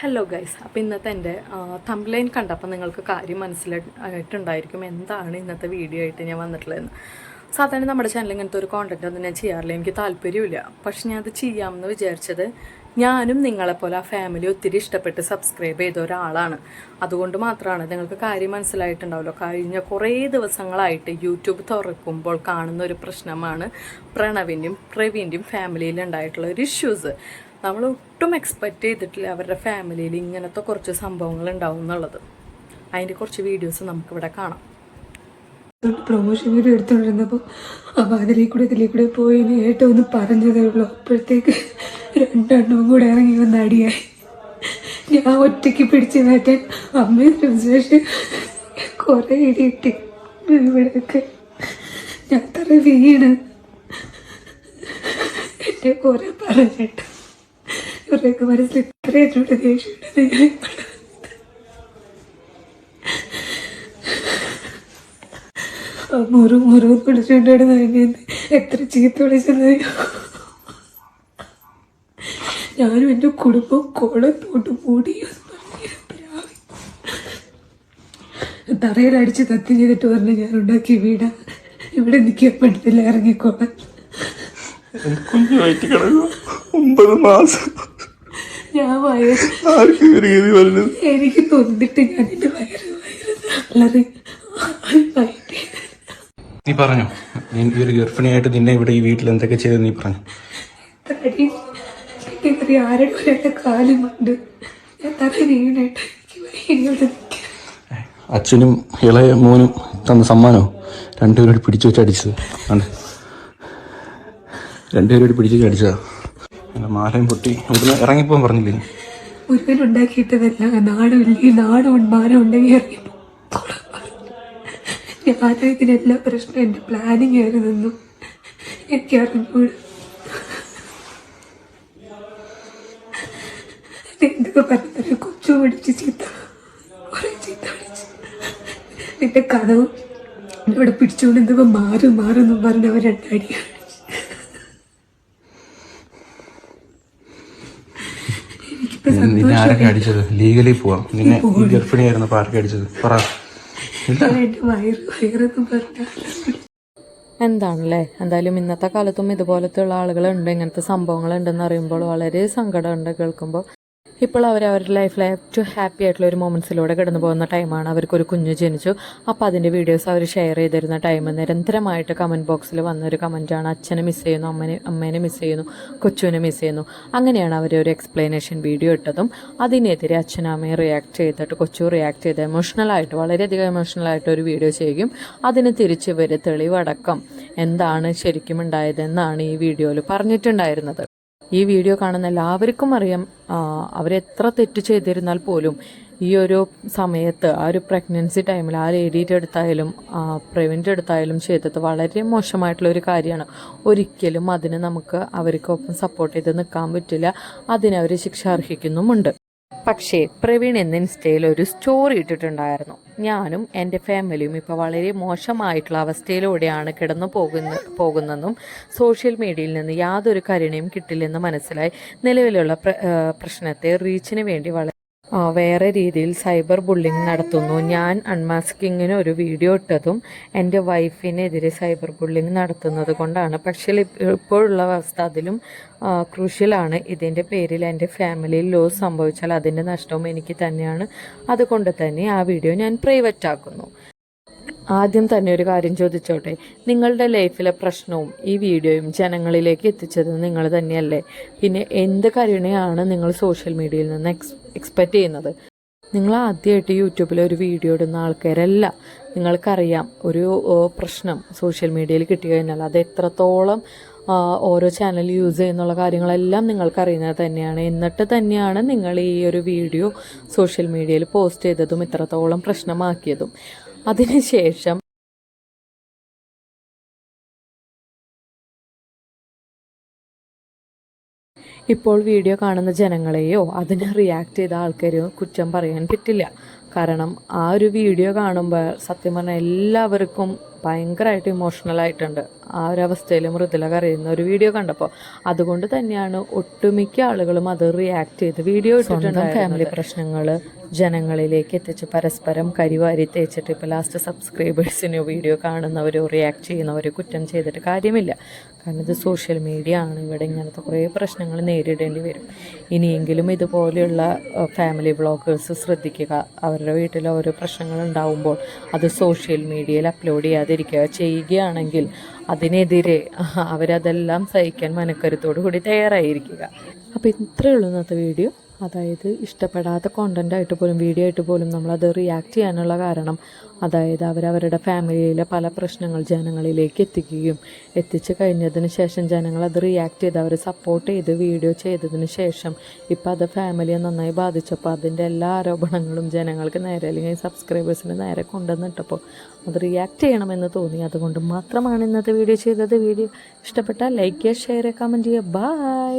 Hello guys അപ്പോൾ ഇന്നത്തെ എന്റെ തംബ്ലൈൻ കണ്ടപ്പോൾ നിങ്ങൾക്ക് കാര്യം മനസ്സിലായിട്ടുണ്ടായിരിക്കും എന്താണ് ഇന്നത്തെ വീഡിയോ ആയിട്ട് ഞാൻ വന്നിട്ടുള്ളതെന്ന്. സാധാരണ നമ്മുടെ ചാനലിൽ ഇങ്ങനത്തെ ഒരു കോണ്ടന്റ് ഒന്നും ഞാൻ ചെയ്യാറില്ല. എനിക്ക് താല്പര്യമില്ല പക്ഷെ ഞാൻ അത് ചെയ്യാമെന്ന് വിചാരിച്ചത് ഞാനും നിങ്ങളെപ്പോലെ ആ ഫാമിലി ഒത്തിരി ഇഷ്ടപ്പെട്ട് സബ്സ്ക്രൈബ് ചെയ്ത ഒരാളാണ്. അതുകൊണ്ട് മാത്രമാണ് നിങ്ങൾക്ക് കാര്യം മനസ്സിലായിട്ടുണ്ടാവല്ലോ കഴിഞ്ഞ കുറേ ദിവസങ്ങളായിട്ട് യൂട്യൂബ് തുറക്കുമ്പോൾ കാണുന്ന ഒരു പ്രശ്നമാണ് പ്രണവിന്റെയും പ്രവീന്റെയും ഫാമിലിയിൽ ഉണ്ടായിട്ടുള്ള ഒരു ഇഷ്യൂസ് നമ്മൾ ഒട്ടും എക്സ്പെക്റ്റ് ചെയ്തിട്ടില്ല അവരുടെ ഫാമിലിയിൽ ഇങ്ങനത്തെ കുറച്ച് സംഭവങ്ങൾ ഉണ്ടാവും എന്നുള്ളത്. അതിന്റെ കുറച്ച് വീഡിയോസ് നമുക്കിവിടെ കാണാം. പ്രൊമോഷൻ വീഡിയോ എടുത്തോണ്ടിരുന്നപ്പോൾ അപ്പോൾ അതിലേക്കൂടെ ഇതിലേക്കൂടെ ഇതിലേക്ക് പോയി ഏട്ടം ഒന്ന് പറഞ്ഞതേ ഉള്ളൂ അപ്പോഴത്തേക്ക് രണ്ടെണ്ണവും കൂടെ ഇറങ്ങി വന്ന് അടിയായി. ഞാൻ ഒറ്റയ്ക്ക് പിടിച്ച് മാറ്റാൻ അമ്മയും ശേഷം കുറേ ഇടി കിട്ടി ഇവിടെയൊക്കെ. ഞാൻ തറ വീണ്. എന്നെ കുറെ പറഞ്ഞിട്ട് ഇവരുടെയൊക്കെ മനസ്സിൽ ഇത്രയായിട്ടുണ്ട് ദേഷ്യം മുറു മുറു വിളിച്ചുകൊണ്ടാണ് എന്നെ എത്ര ചീത്ത വിളിച്ചത് ഞാനും എന്റെ കുടുംബം കോളത്തോട്ട് മൂടി തറയിലടിച്ച് കത്തി ചെയ്തിട്ട് പറഞ്ഞു ഞാൻ ഉണ്ടാക്കിയ വീടാ. ഇവിടെ നിൽക്കാൻ പറ്റത്തില്ല ഇറങ്ങിക്കോളാൻ. ഒമ്പത് മാസം. ഞാൻ വയറ് എനിക്ക് തൊന്നിട്ട് ഞാൻ എന്റെ വയറ് വയറ് വളരെ നീ പറഞ്ഞു. നീ ഒരു ഗർഭിണിയായിട്ട് നിന്നെ ഇവിടെ ഈ വീട്ടിൽ എന്തൊക്കെ ചെയ്തു നീ പറഞ്ഞു. ആരുടെ കാലുമുണ്ട് അച്ഛനും ഇളയ മോനും തന്ന സമ്മാനോ? രണ്ടുപേരും കൂടി പിടിച്ചു വെച്ച് അടിച്ചത്. രണ്ടുപേരോട് രണ്ടുപേരും പിടിച്ചു വെച്ച് അടിച്ചതാ. മാലയും പൊട്ടി. ഇവിടുന്ന് ഇറങ്ങിപ്പോകാൻ പറഞ്ഞില്ലേ? ഉണ്ടാക്കിയിട്ടതല്ല നാടുമില്ല നാടും മാനം ഉണ്ടെങ്കിൽ ഇറങ്ങി ഞാൻ ഇതിനെല്ലാ പ്രശ്നം എന്റെ പ്ലാനിങ് ആയിരുന്നു എനിക്ക് അറിഞ്ഞൂട്. എന്തൊക്കെ പറഞ്ഞു കൊച്ചു പിടിച്ച് ചീത്ത കുറെ നിന്റെ കഥവും ഇവിടെ പിടിച്ചുകൊണ്ട് എന്തൊക്കെ മാറും മാറും എന്നും പറഞ്ഞ് നിന്നെ- ആരൊക്കെ അടിച്ചത്? ലീഗലി പോവാം. നിന്നെ ഗർഭിണിയായിരുന്നു ഗർഭിണിയായിരുന്നപ്പോൾ ആരൊക്കെ അടിച്ചത്. പറ. എന്താണല്ലേ? എന്തായാലും ഇന്നത്തെ കാലത്തും ഇതുപോലത്തെ ഉള്ള ആളുകളുണ്ട്. ഇങ്ങനത്തെ സംഭവങ്ങളുണ്ടെന്ന് അറിയുമ്പോൾ വളരെ സങ്കടമുണ്ട് കേൾക്കുമ്പോൾ. ഇപ്പോൾ അവർ അവരുടെ ലൈഫിലെ ഏറ്റവും ഹാപ്പി ആയിട്ടുള്ള ഒരു മൊമെന്റ്സിലൂടെ കടന്നു പോകുന്ന ടൈമാണ് അവർക്കൊരു കുഞ്ഞ് ജനിച്ചു. അപ്പോൾ അതിന്റെ വീഡിയോസ് അവർ ഷെയർ ചെയ്തിരുന്ന ടൈം നിരന്തരമായിട്ട് കമന്റ് ബോക്സിൽ വന്നൊരു കമന്റാണ് അച്ഛനെ മിസ് ചെയ്യുന്നു അമ്മനെ അമ്മേനെ മിസ് ചെയ്യുന്നു കൊച്ചുവിനെ മിസ് ചെയ്യുന്നു. അങ്ങനെയാണ് അവർ ഒരു എക്സ്പ്ലനേഷൻ വീഡിയോ ഇട്ടതും. അതിനെതിരെ അച്ഛനും അമ്മയും റിയാക്ട് ചെയ്തിട്ട് കൊച്ചു റിയാക്ട് ചെയ്ത് എമോഷണലായിട്ട് വളരെയധികം എമോഷണലായിട്ട് ഒരു വീഡിയോ ചെയ്യും. അതിന് തിരിച്ച് ഇവർ തെളിവടക്കം. എന്താണ് ശരിക്കും ഉണ്ടായതെന്നാണ് ഈ വീഡിയോയിൽ പറഞ്ഞിട്ടുണ്ടായിരുന്നത്. ഈ വീഡിയോ കാണുന്ന എല്ലാവർക്കും അറിയാം. അവരെത്ര തെറ്റ് ചെയ്തിരുന്നാൽ പോലും ഈ ഒരു സമയത്ത് ആ ഒരു പ്രഗ്നൻസി ടൈമിൽ ആ ലേഡിയുടെ അടുത്തായാലും പ്രവീണിന്റെ അടുത്തായാലും ചെയ്തത് വളരെ മോശമായിട്ടുള്ള ഒരു കാര്യമാണ്. ഒരിക്കലും അതിന് നമുക്ക് അവർക്കൊപ്പം സപ്പോർട്ട് ചെയ്ത് നിൽക്കാൻ പറ്റില്ല. അതിനവർ ശിക്ഷ അർഹിക്കുന്നുമുണ്ട്. പക്ഷേ പ്രവീൺ എന്ന ഇൻസ്റ്റയിൽ ഒരു സ്റ്റോറി ഇട്ടിട്ടുണ്ടായിരുന്നു. ഞാനും എന്റെ ഫാമിലിയും ഇപ്പോൾ വളരെ മോശമായിട്ടുള്ള അവസ്ഥയിലൂടെയാണ് കിടന്നു പോകുന്ന പോകുന്നതെന്നും സോഷ്യൽ മീഡിയയിൽ നിന്ന് യാതൊരു കരുണയും കിട്ടില്ലെന്ന് മനസ്സിലായി. നിലവിലുള്ള പ്രശ്നത്തെ റീച്ചിന് വേണ്ടി വളരെ വേറെ രീതിയിൽ സൈബർ ബുള്ളിങ് നടത്തുന്നു. ഞാൻ അൺമാസ്കിങ്ങിന് ഒരു വീഡിയോ ഇട്ടതും എന്റെ വൈഫിനെതിരെ സൈബർ ബുള്ളിങ് നടത്തുന്നത് കൊണ്ടാണ്. പക്ഷേ ഇപ്പോഴുള്ള അവസ്ഥ അതിലും ക്രൂഷ്യലാണ്. ഇതിന്റെ പേരിൽ എന്റെ ഫാമിലിയിൽ ലോസ് സംഭവിച്ചാൽ അതിന്റെ നഷ്ടവും എനിക്ക് തന്നെയാണ്. അതുകൊണ്ട് തന്നെ ആ വീഡിയോ ഞാൻ പ്രൈവറ്റ് ആക്കുന്നു ആദ്യം തന്നെ ഒരു കാര്യം ചോദിച്ചോട്ടെ? നിങ്ങളുടെ ലൈഫിലെ പ്രശ്നവും ഈ വീഡിയോയും ജനങ്ങളിലേക്ക് എത്തിച്ചത് നിങ്ങൾ തന്നെയല്ലേ? പിന്നെ എന്ത് കരുണയാണ് നിങ്ങൾ സോഷ്യൽ മീഡിയയിൽ നിന്ന് എക്സ് എക്സ്പെക്റ്റ് ചെയ്യുന്നത്? നിങ്ങൾ ആദ്യമായിട്ട് യൂട്യൂബിൽ ഒരു വീഡിയോ ഇടുന്ന ആൾക്കാരല്ല. നിങ്ങൾക്കറിയാം ഒരു പ്രശ്നം സോഷ്യൽ മീഡിയയിൽ കിട്ടി കഴിഞ്ഞാൽ അത് എത്രത്തോളം ഓരോ ചാനൽ യൂസ് ചെയ്യുന്നുള്ള കാര്യങ്ങളെല്ലാം നിങ്ങൾക്കറിയുന്നത് തന്നെയാണ്. എന്നിട്ട് തന്നെയാണ് നിങ്ങൾ ഈ ഒരു വീഡിയോ സോഷ്യൽ മീഡിയയിൽ പോസ്റ്റ് ചെയ്തതും ഇത്രത്തോളം പ്രശ്നമാക്കിയതും. അതിനുശേഷം ഇപ്പോൾ വീഡിയോ കാണുന്ന ജനങ്ങളെയോ അതിന് റിയാക്ട് ചെയ്ത ആൾക്കാരെയോ കുറ്റം പറയാൻ പറ്റില്ല. കാരണം ആ ഒരു വീഡിയോ കാണുമ്പോൾ സത്യം പറഞ്ഞാൽ എല്ലാവർക്കും ഭയങ്കരമായിട്ട് ഇമോഷണൽ ആയിട്ടുണ്ട്. ആ ഒരു അവസ്ഥയിൽ മൃദുല കരയുന്ന ഒരു വീഡിയോ കണ്ടപ്പോൾ. അതുകൊണ്ട് തന്നെയാണ് ഒട്ടുമിക്ക ആളുകളും അത് റിയാക്ട് ചെയ്ത് വീഡിയോ ഇട്ടിട്ടുണ്ട് ഫാമിലി പ്രശ്നങ്ങൾ ജനങ്ങളിലേക്ക് എത്തിച്ച് പരസ്പരം കരിവാരി തേച്ചിട്ട് ഇപ്പോൾ ലാസ്റ്റ് സബ്സ്ക്രൈബേഴ്സിനോ വീഡിയോ കാണുന്നവരോ റിയാക്ട് ചെയ്യുന്നവരോ കുറ്റം ചെയ്തിട്ട് കാര്യമില്ല. കാരണം ഇത് സോഷ്യൽ മീഡിയ ആണ്. ഇവിടെ ഇങ്ങനത്തെ കുറേ പ്രശ്നങ്ങൾ നേരിടേണ്ടി വരും. ഇനിയെങ്കിലും ഇതുപോലെയുള്ള ഫാമിലി വ്ളോഗേഴ്സ് ശ്രദ്ധിക്കുക. അവരുടെ വീട്ടിൽ ഓരോ പ്രശ്നങ്ങൾ ഉണ്ടാവുമ്പോൾ അത് സോഷ്യൽ മീഡിയയിൽ അപ്ലോഡ് ചെയ്യാതിരിക്കുക ചെയ്യുകയാണെങ്കിൽ അതിനെതിരെ അവരതെല്ലാം സഹിക്കാൻ മനക്കരുത്തോടു കൂടി തയ്യാറായിരിക്കുക. അപ്പോൾ ഇത്രയേ ഉള്ളൂ ഇന്നത്തെ വീഡിയോ അതായത് ഇഷ്ടപ്പെടാത്ത കോണ്ടന്റ് ആയിട്ട് പോലും വീഡിയോ ആയിട്ട് പോലും നമ്മളത് റിയാക്ട് ചെയ്യാനുള്ള കാരണം അതായത് അവരവരുടെ ഫാമിലിയിലെ പല പ്രശ്നങ്ങൾ ജനങ്ങളിലേക്ക് എത്തിക്കുകയും എത്തിച്ചു കഴിഞ്ഞതിന് ശേഷം ജനങ്ങൾ അത് റിയാക്ട് ചെയ്ത് അവരെ സപ്പോർട്ട് ചെയ്ത് വീഡിയോ ചെയ്തതിന് ശേഷം ഇപ്പം അത് ഫാമിലിയെ നന്നായി ബാധിച്ചപ്പോൾ അതിന്റെ എല്ലാ ആരോപണങ്ങളും ജനങ്ങൾക്ക് നേരെ അല്ലെങ്കിൽ സബ്സ്ക്രൈബേഴ്സിന് നേരെ കൊണ്ടുവന്നിട്ടപ്പോൾ അത് റിയാക്ട് ചെയ്യണമെന്ന് തോന്നി. അതുകൊണ്ട് മാത്രമാണ് ഇന്നത്തെ വീഡിയോ ചെയ്തത്. വീഡിയോ ഇഷ്ടപ്പെട്ടാൽ ലൈക്ക് ചെയ്യുക ഷെയർ ചെയ്യുക കമന്റ് ചെയ്യുക. ബൈ